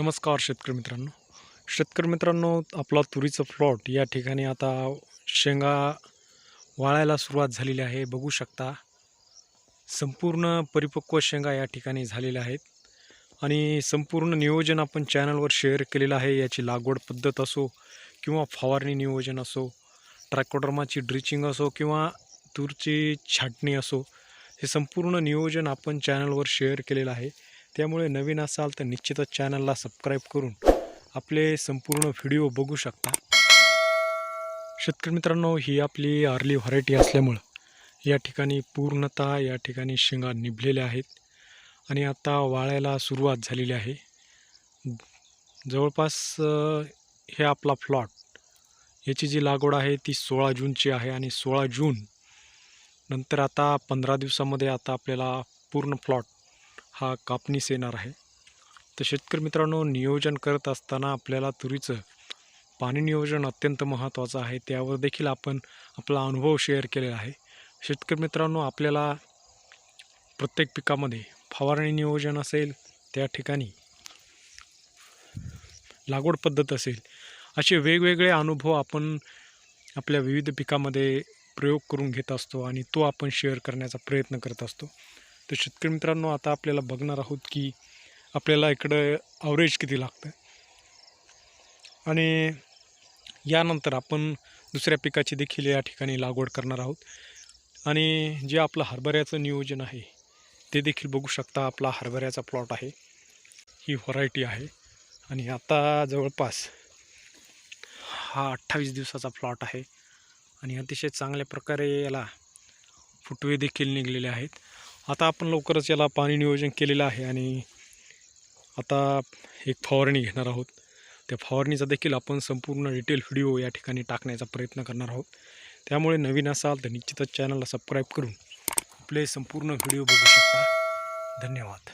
नमस्कार शेतकरी मित्रांनो. शेतकरी मित्रांनो आपला तुरीचं प्लॉट या ठिकाणी आता शेंगा वाळायला सुरुवात झालेली आहे. बघू शकता संपूर्ण परिपक्व शेंगा या ठिकाणी झालेल्या आहेत. आणि संपूर्ण नियोजन आपण चॅनलवर शेअर केलेलं आहे. याची लागवड पद्धत असो किंवा फवारणी नियोजन असो ट्रॅकोडर्माची ड्रिचिंग असो किंवा तूरची छाटणी असो हे संपूर्ण नियोजन आपण चॅनलवर शेअर केलेलं आहे. त्यामुळे नवीन असाल तर निश्चितच चॅनलला सबस्क्राईब करून आपले संपूर्ण व्हिडिओ बघू शकता. शेतकरी मित्रांनो ही आपली अर्ली व्हरायटी असल्यामुळं या ठिकाणी पूर्णतः या ठिकाणी शेंगा निभलेल्या आहेत आणि आता वाळायला सुरुवात झालेली आहे. जवळपास हे आपला प्लॉट याची जी लागवड आहे ती सोळा जूनची आहे आणि सोळा जून नंतर आता पंधरा दिवसामध्ये आता आपल्याला पूर्ण प्लॉट हा कापणीस येणार आहे. तर शेतकरी मित्रांनो नियोजन करत असताना आपल्याला तुरीचं पाणी नियोजन अत्यंत महत्त्वाचं आहे. त्यावर देखील आपण आपला अनुभव शेअर केलेला आहे. शेतकरी मित्रांनो आपल्याला प्रत्येक पिकामध्ये फवारणी नियोजन असेल त्या ठिकाणी लागवड पद्धत असेल असे वेगवेगळे अनुभव आपण आपल्या विविध पिकामध्ये प्रयोग करून घेत असतो आणि तो आपण शेअर करण्याचा प्रयत्न करत असतो. तर शेतकरी मित्रांनो आता आपल्याला बघणार आहोत की आपल्याला इकडं ॲव्हरेज किती लागतं आणि यानंतर आपण दुसऱ्या पिकाची देखील या ठिकाणी लागवड करणार आहोत. आणि जे आपलं हरभऱ्याचं नियोजन आहे ते देखील बघू शकता आपला हरभऱ्याचा प्लॉट आहे. ही व्हरायटी आहे. आणि आता जवळपास हा अठ्ठावीस दिवसाचा प्लॉट आहे. आणि अतिशय चांगल्या प्रकारे याला फुटवे देखील निघलेले आहेत. आता आपण लवकरच याला पाणी नियोजन केलेलं आहे आणि आता एक फवारणी घेणार आहोत. त्या फवारणीचा देखील आपण संपूर्ण डिटेल व्हिडिओ या ठिकाणी टाकण्याचा प्रयत्न करणार आहोत. त्यामुळे नवीन असाल तर निश्चितच चॅनलला सबस्क्राईब करून आपले संपूर्ण व्हिडिओ बघू शकता. धन्यवाद.